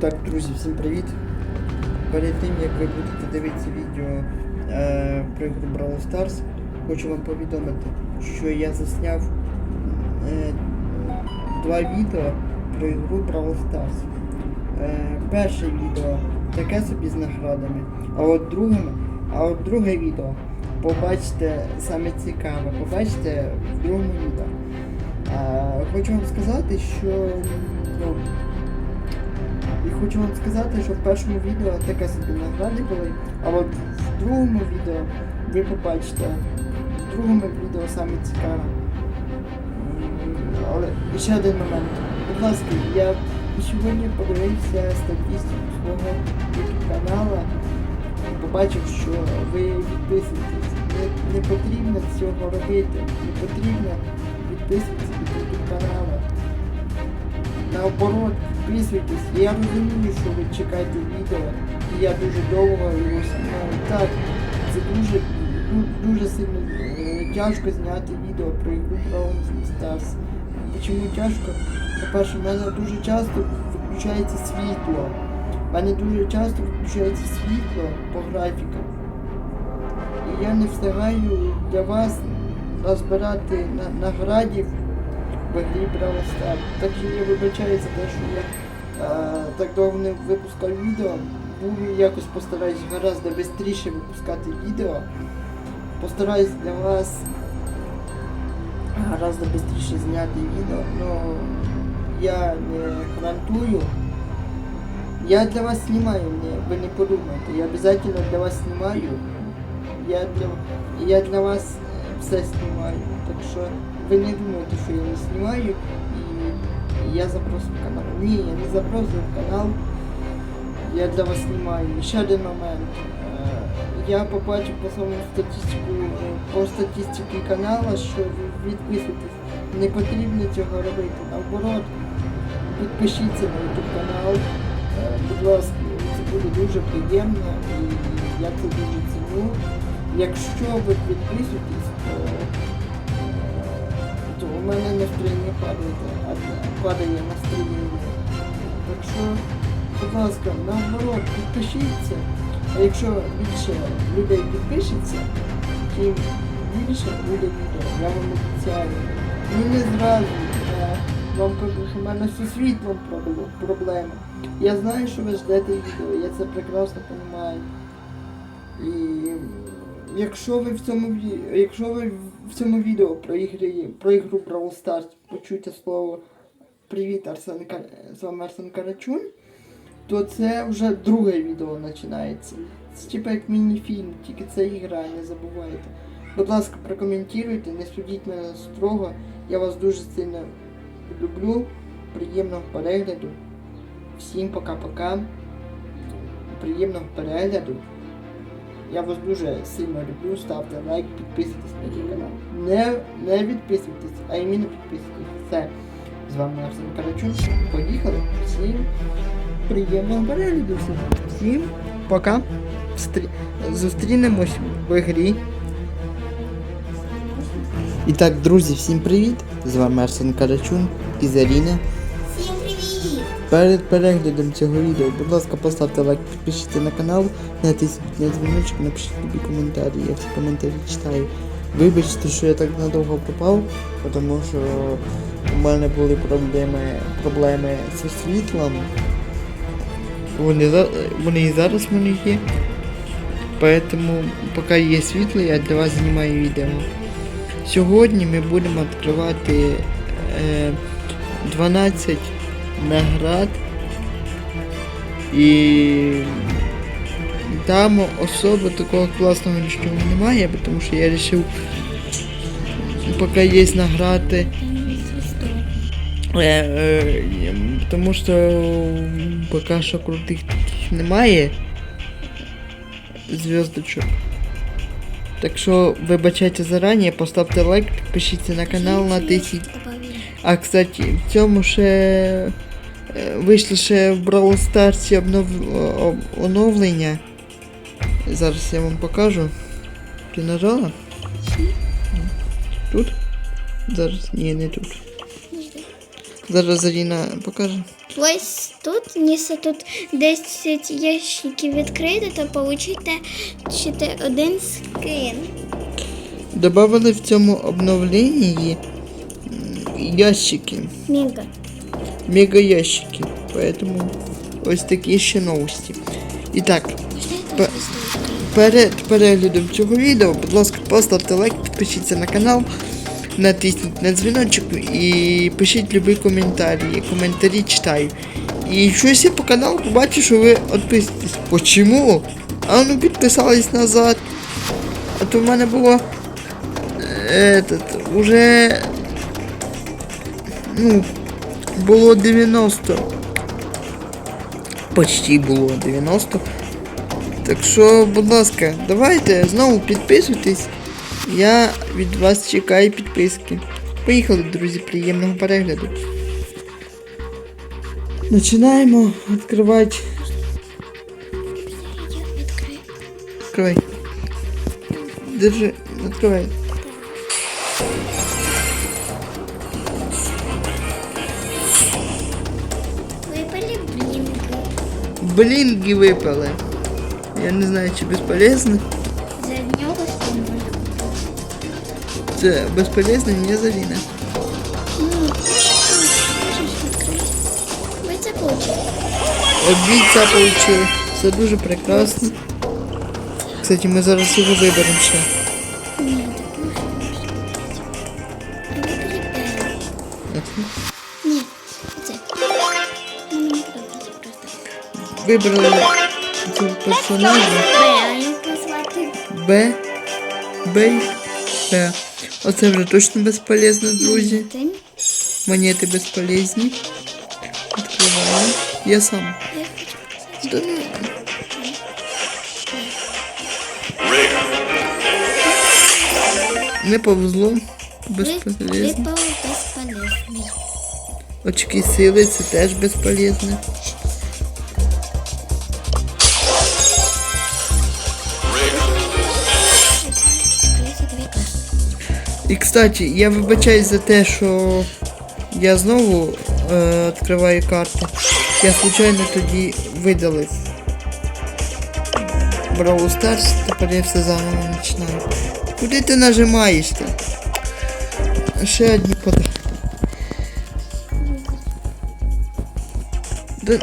Так, друзі, всім привіт. Перед тим як ви будете дивитися відео е, про ігру Brawl Stars, хочу вам повідомити, що я засняв е, два відео про ігру Brawl Stars. Е, перше відео таке собі з наградами, а от друге, а от друге відео побачите саме цікаве, побачите в другому відео. Е, хочу вам сказати, що ну, і хочу вам сказати, що в першому відео таке собі награди були, а от в другому відео ви побачите, в другому відео саме цікаве. Але ще один момент. Будь ласка, я сьогодні подивився статистику свого каналу, побачив, що ви відписуєтесь. Не, не потрібно цього робити, не потрібно відписуватися від каналу. Наоборот, підписуйтесь. Я розумію, що ви чекаєте відео, і я дуже довго його знімаю. Так, це дуже, ду- дуже сильно е, тяжко зняти відео про ігру Brawl Stars. Чому тяжко? По-перше, в мене дуже часто виключається світло. В мене дуже часто виключається світло по графікам. І я не встигаю для вас розбирати на, наградів Brawl Stars. Так що я вибачаю за те, що я е, так довго не випускав відео. Буду якось постараюсь гораздо швидше випускати відео. Постараюсь для вас гораздо швидше зняти відео, але я не гарантую. Я для вас знімаю, не, ви не подумайте, я обязательно для вас знімаю. Я для, я для вас все знімаю. Так що не що я не знімаю і я запросив канал. Ні, я не запросив канал. Я для вас знімаю. І ще один момент. Е, Я побачив по своєму статистику, по статистиці каналу, що ви відписуєтесь. Не потрібно цього робити. Наоборот, підпишіться на YouTube канал. Е, Будь ласка, це буде дуже приємно і я це дуже ціню. Якщо ви підписуєтесь, то, у мене настроєння падає, падає настроєння. Так що, будь ласка, наоборот, підпишіться. А якщо більше людей підпишеться, тим більше буде відео. Я вам обіцяю. Ну не зразу. Я вам кажу, що в мене з світлом пробл- проблема. Я знаю, що ви ждете відео, я це прекрасно розумію. І якщо ви в цьому якщо ви в цьому відео про ігри про ігру Brawl Stars почуєте слово Привіт, Арсен з вами Арсен Карачун, то це вже друге відео починається. Це типу як міні-фільм, тільки це ігра, не забувайте. Будь ласка, прокоментуйте, не судіть мене строго. Я вас дуже сильно люблю. Приємного перегляду. Всім пока-пока. Приємного перегляду. Я вас дуже сильно люблю. Ставте лайк, підписуйтесь на мій канал. Не, не відписуйтесь, а іменно підписуйтесь. Все. З вами Арсен Карачун. Поїхали. Всім приємного перегляду. всім. Пока. Стрі... Зустрінемось в грі. І так, друзі, всім привіт! З вами Арсен Карачун і Заріна. Перед переглядом цього відео, будь ласка, поставте лайк, підпишіться на канал, натисніть на дзвіночок, напишіть любі коментарі, я всі коментарі читаю. Вибачте, що я так надовго пропав, тому що у мене були проблеми, проблеми зі світлом. Вони, вони і зараз в мене є. Поэтому, поки є світло, я для вас знімаю відео. Сьогодні ми будемо відкривати е, 12 наград. І там особо такого класного нічого немає, тому що я вирішив, поки є награди. Е, е, тому що поки що крутих таких немає зв'язочок. Так що вибачайте зарані, поставте лайк, підпишіться на канал, натисніть а кстати, в цьому ще вийшло ще в Brawl Stars обнов... оновлення. Зараз я вам покажу. Ти нажала? Тут? Зараз ні, не тут. Зараз Заріна покаже. Ось тут, якщо тут 10 ящиків відкрити, то получите чотири- один скин. Добавили в цьому обновленні ящики. Мега. Мега ящики. Поэтому ось такі ще новості. І так, Пе- перед переглядом цього відео, будь ласка, поставте лайк, підпишіться на канал, натисніть на дзвіночок і пишіть любі коментарі. Коментарі читаю. І щось я по каналу побачу, що ви відписуєтесь. Почому? А ну підписались назад. А то в мене було. е, Этот, уже. Ну, було 90. Почти було 90. Так що, будь ласка, давайте знову підписуйтесь. Я від вас чекаю підписки. Поїхали, друзі, приємного перегляду. Починаємо відкривати. Відкривай. Держи, відкривай. Блінги випали. Я не знаю, чи безполезно. За нього стимулю. Це безполезно, не Заріна. Ну, можеш відкрити. Ви це получили. Обійця получили. Це дуже прекрасно. Кстати, ми зараз його виберемо ще. Вибрали цього персонажа. Б? Б. Б. Оце вже точно безполезно, друзі. Монети безполезні. Відкриваю. Я сам. Да. Не повезло. Безполезно. Очки сили це теж безполезно. І кстати, я вибачаюсь за те, що я знову е, відкриваю карти. Я случайно тоді видалив Brawl Stars, тепер я все заново починаю. Куди ти нажимаєш то? Ще одні пода. Да...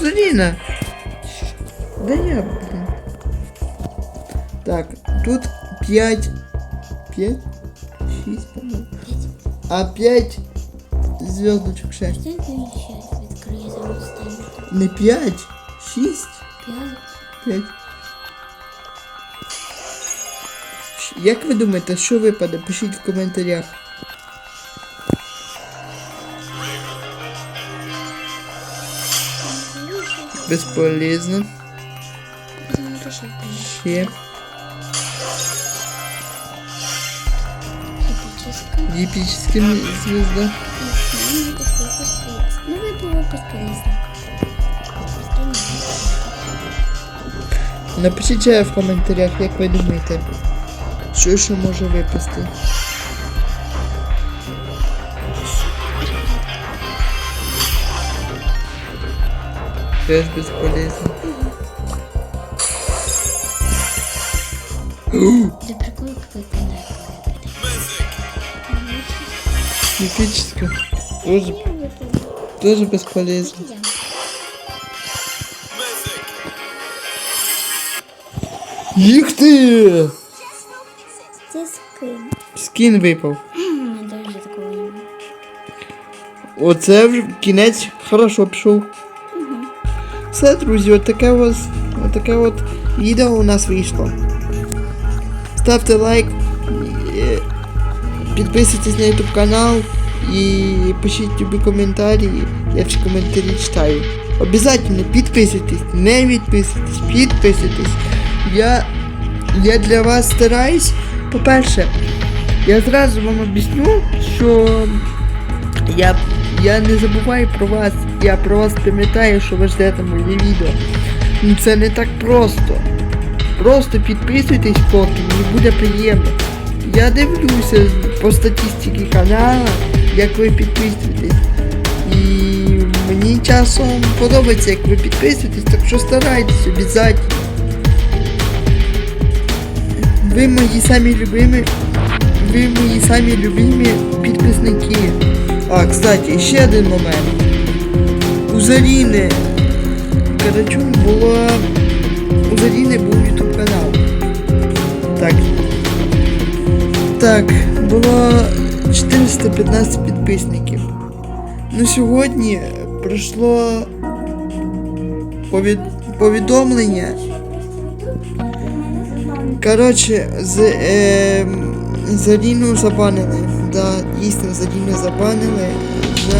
Заріна! Да я, блін. Так, тут 5 5, 6, по-моєму. А 5 звездочек 6. Що ти ще відкриє зараз Не 5, 6, П'ять. 5. Як ви думаєте, що випаде? Пишіть в коментарях. Безполезно. Ще. Эпическая. Епічна звезда. Ну, безполезно. Напишіть в коментарях, як ви думаєте, що ще може випасти. Теж безполезно. Да Епічна. Тоже, тоже безполезно. Їх ти! Це скин. Скін випав. М, Даже такого не Оце вже кінець хорошо пішов. Все, друзі, от таке ось, от таке от відео у нас вийшло. Ставте лайк, е, підписуйтесь на YouTube канал і пишіть любі коментарі. Я всі коментарі читаю. Обязательно підписуйтесь, не відписуйтесь, підписуйтесь. Я, я для вас стараюсь. По-перше, я зразу вам об'ясню, що я, я не забуваю про вас. Я про вас пам'ятаю, що ви ждете моє відео. Це не так просто. Просто підписуйтесь поки, мені буде приємно. Я дивлюся по статистиці каналу, як ви підписуєтесь. І Мені часом подобається, як ви підписуєтесь, так що старайтесь обов'язково. Ви мої самі любимі. Ви мої самі любимі підписники. А, кстати, ще один момент. У Заріни Карачун була. У Заріни був ютуб канал. Так. Так, було 415 підписників. Ну сьогодні прийшло повід... повідомлення. Коротше, з, е, Заріну забанили. Да, дійсно Заріну забанили за.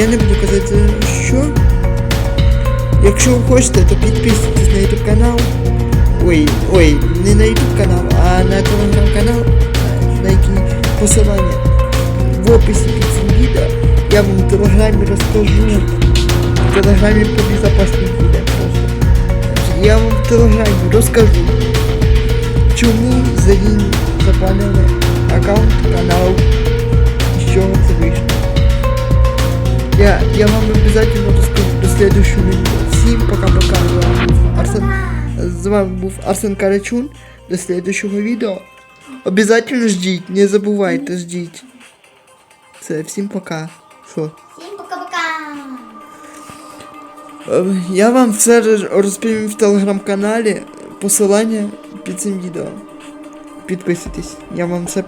Я не буду казати за що. Якщо ви хочете, то підписуйтесь на YouTube канал. Ой, ой, не на YouTube канал, а на телеграм канал, на який посилання в описі під цим відео. Я вам в телеграмі розкажу. В телеграмі по безопасності буде просто. Я вам в телеграмі розкажу, чому за ним забанили аккаунт, канал, і з чого це вийшло. Я, я вам обязательно расскажу до следующего видео. Всем пока-пока. З вами був Арсен, З вами був Арсен Карачун. До следующего відео. Обязательно ждіть, не забувайте, ждіть. Все, всім пока. Що? Всім пока-пока. Е, Я вам все розповім в телеграм-каналі. Посилання під цим відео. Підписуйтесь, я вам все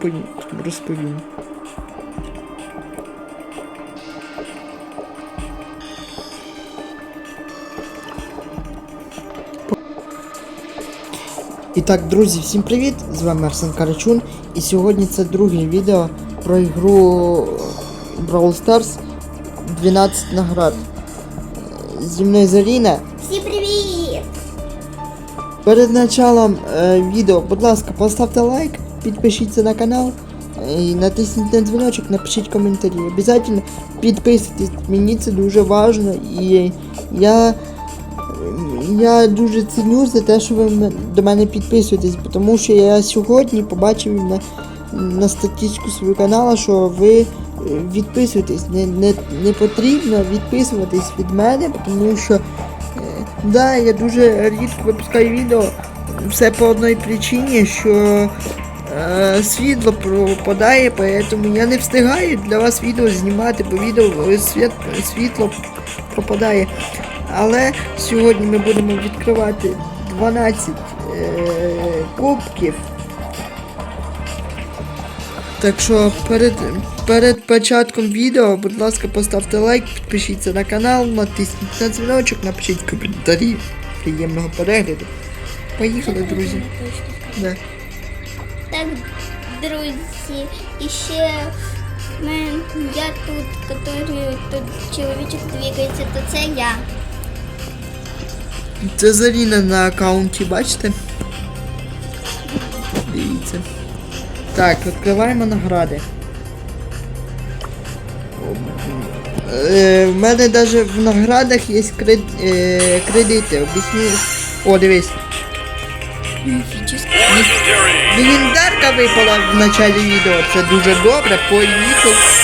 розповім. І так, друзі, всім привіт! З вами Арсен Карачун. І сьогодні це друге відео про ігру Brawl Stars 12 наград. Зі мною Заріна. Всім привіт! Перед началом е, відео, будь ласка, поставте лайк, підпишіться на канал е, і натисніть на дзвіночок, напишіть коментарі. Обязательно підписуйтесь, мені це дуже важливо і я, я дуже ціню за те, що ви до мене підписуєтесь, тому що я сьогодні побачив на, на статистику свого каналу, що ви е, відписуєтесь. Не, не, не потрібно відписуватись від мене, тому що Е, Да, я дуже рідко випускаю відео. Все по одній причині, що е, світло пропадає, поэтому я не встигаю для вас відео знімати, бо відео е, світ, світло пропадає. Але сьогодні ми будемо відкривати 12 е, кубків. Так що перед, перед початком відео, будь ласка, поставте лайк, підпишіться на канал, натисніть на дзвіночок, напишіть коментарі. Приємного перегляду. Поїхали, друзі. Да. Так, друзі, і ще я тут, который тут чоловічок двигається, то це я. Це Заріна на аккаунті, бачите? Дивіться. Так, відкриваємо награди. Е, в мене навіть в наградах є кред, е, кредити. Об'ясню. О, дивись. Легендарка випала в началі відео. Це дуже добре. Поїхав.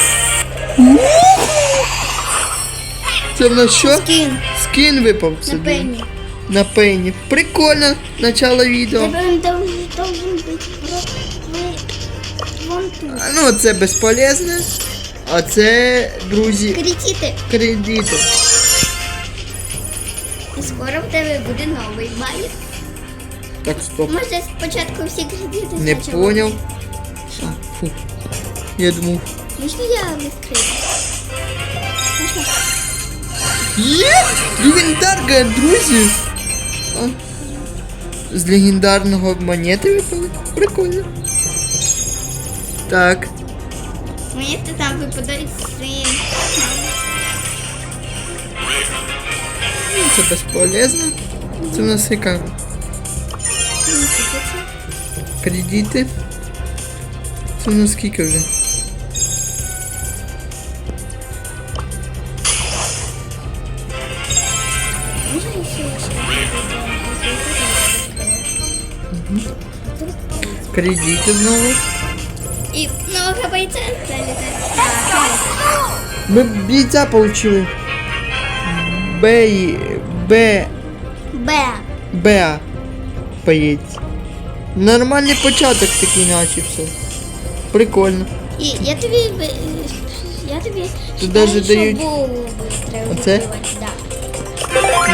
Це в нас що? Скін Скін випав на пені. На пені. Прикольно начало відео. Тебе должен, должен бути вон. А, Ну, це безполезне. А це, друзі, Кредити. кредити. І скоро в тебе буде новий байк. Так, стоп. Може спочатку всі кредити Не спочатку? поняв. А, фу. Я думав. Можна я відкрию? Можна? Є! Легендарка, друзі! З легендарного монети випали? Прикольно. Так. Хто там випадають свої. ну, Це безполезно. Це в нас яка? Кредити. Це в нас скільки вже? Можна ще Кредити знову. І нового бойця залітає. Ми бійця получили. Б. Б. Б. Б. Боєць. Нормальний початок такий наче все. Прикольно. І я тобі ви- я тобі Тут даже дають- Оце? Да.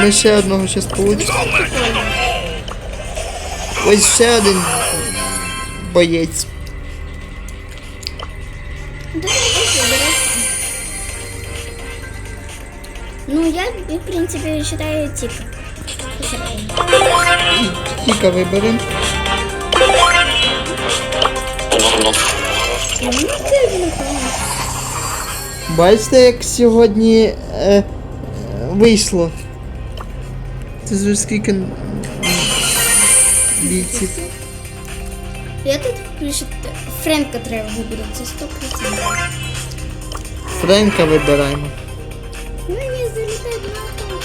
Ми ще одного зараз получимо. Ось ще один боєць. Ну, я, в принципе, считаю тика. Тільки виберемо. Бачите, як сьогодні е, е, вийшло. Це скільки бійців. Я тут пишу, Френка треба вибрати, це 100%. Френка вибираємо. Ну, не на то.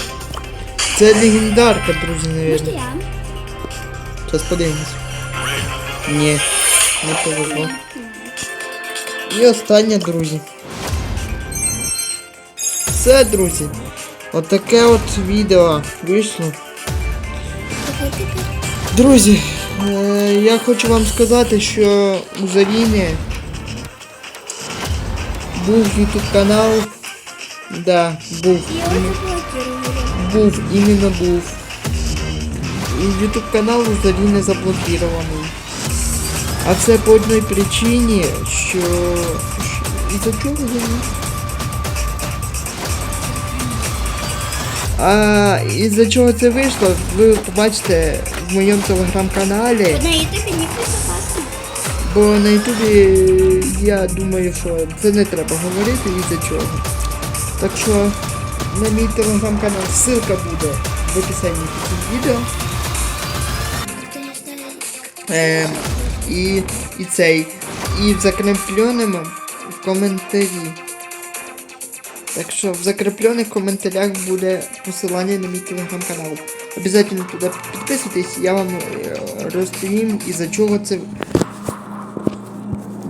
Це легендарка, друзі, Може навірно. я? Зараз подивимось. Ні, не повезло. І останнє, друзі. Все, друзі. Отаке от відео вийшло. Друзі, е, я хочу вам сказати, що у Заріни був YouTube канал. Да, був. Був, іменно був. І YouTube канал у Заріни заблокірований. А це по одній причині, що. що- Із-за чого? А із-за чого це вийшло, ви побачите в моєму телеграм-каналі. На ютубі не. Бо на ютубі я думаю, що це не треба говорити із за чого. Так що на мій телеграм-канал ссылка буде в описанні під відео. Е, і, і цей. І в закріпленому в коментарі. Так що в закріплених коментарях буде посилання на мій телеграм-канал. Обязательно туди підписуйтесь, я вам е, розповім із-за чого це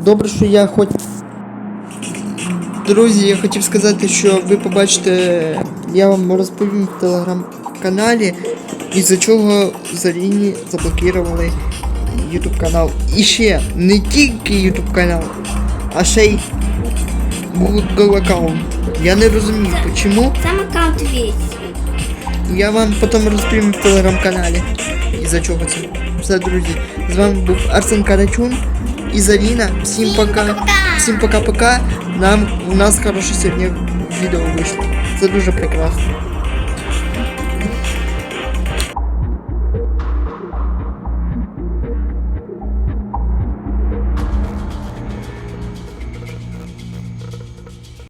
Добре, що я хоч. Друзі, я хотів сказати, що ви побачите, я вам розповім в телеграм-каналі, із-за чого Заріні заблокували YouTube канал. І ще не тільки YouTube канал, а ще й Google аккаунт. Я не розумію, чому. Сам аккаунт весь. Я вам потім розповім в телеграм-каналі. І за чого це. Все, друзі. З вами був Арсен Карачун і Заріна. Всім пока. Всім пока-пока. Нам у нас хороше сьогодні відео вийшло. Це дуже прекрасно.